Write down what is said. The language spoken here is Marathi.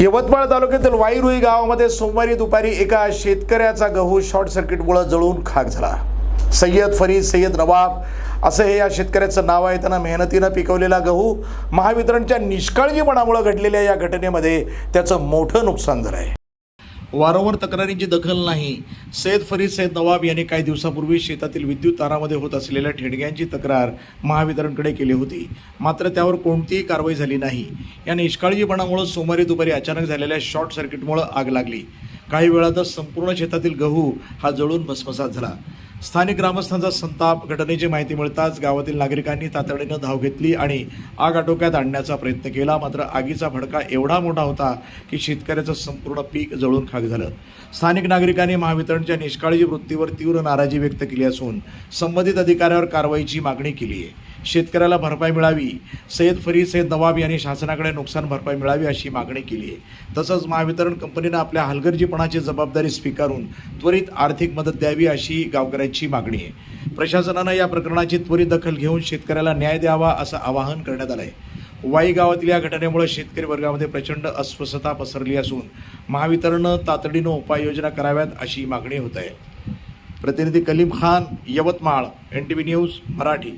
यवतमाळ तालुक्यातील वाईरुई गावामध्ये सोमवारी दुपारी एका शेतकऱ्याचा गहू शॉर्ट सर्किटमुळे जळून खाक झाला. सय्यद फरीद सय्यद नवाब असं हे या शेतकऱ्याचं नाव आहे. त्यांना मेहनतीनं पिकवलेला गहू महावितरणच्या निष्काळजीपणामुळे घडलेल्या या घटनेमध्ये त्याचं मोठं नुकसान झालं आहे वारंवार तक्रारींची दखल नाही. सैद फरीद सैद नवाब यांनी काही दिवसापूर्वी शेतातील विद्युत तारामध्ये होत असलेल्या ठेडग्यांची तक्रार महावितरणकडे केली होती. मात्र त्यावर कोणतीही कारवाई झाली नाही. या निष्काळजीपणामुळे सोमवारी दुपारी अचानक झालेल्या शॉर्ट सर्किटमुळे आग लागली. काही वेळातच संपूर्ण शेतातील गहू हा जळून भस्मसात झाला. स्थानिक ग्रामस्थांचा संताप घटनेची माहिती मिळताच गावातील नागरिकांनी तातडीनं धाव घेतली आणि आग आटोक्यात आणण्याचा प्रयत्न केला. मात्र आगीचा भडका एवढा मोठा होता की शेतकऱ्याचं संपूर्ण पीक जळून खाक झालं. स्थानिक नागरिकांनी महावितरणच्या निष्काळजी वृत्तीवर तीव्र नाराजी व्यक्त केली असून संबंधित अधिकाऱ्यावर कारवाईची मागणी केली आहे. शेतकऱ्याला भरपाई मिळावी. सय्यद फरीद सय्यद नवाब यांनी शासनाकडे नुकसान भरपाई मिळावी अशी मागणी केली. आहे तसंच महावितरण कंपनीनं आपल्या हलगर्जीपणाची जबाबदारी स्वीकारून त्वरित आर्थिक मदत द्यावी अशी गावकऱ्यांची मागणी आहे. प्रशासनानं या प्रकरणाची त्वरित दखल घेऊन शेतकऱ्याला न्याय द्यावा असं आवाहन करण्यात आलं आहे वाई गावातील या घटनेमुळे शेतकरी वर्गामध्ये प्रचंड अस्वस्थता पसरली असून महावितरणनं तातडीनं उपाययोजना कराव्यात अशी मागणी होत आहे. प्रतिनिधी Kaleem Khan Yavatmal N T V news Marathi.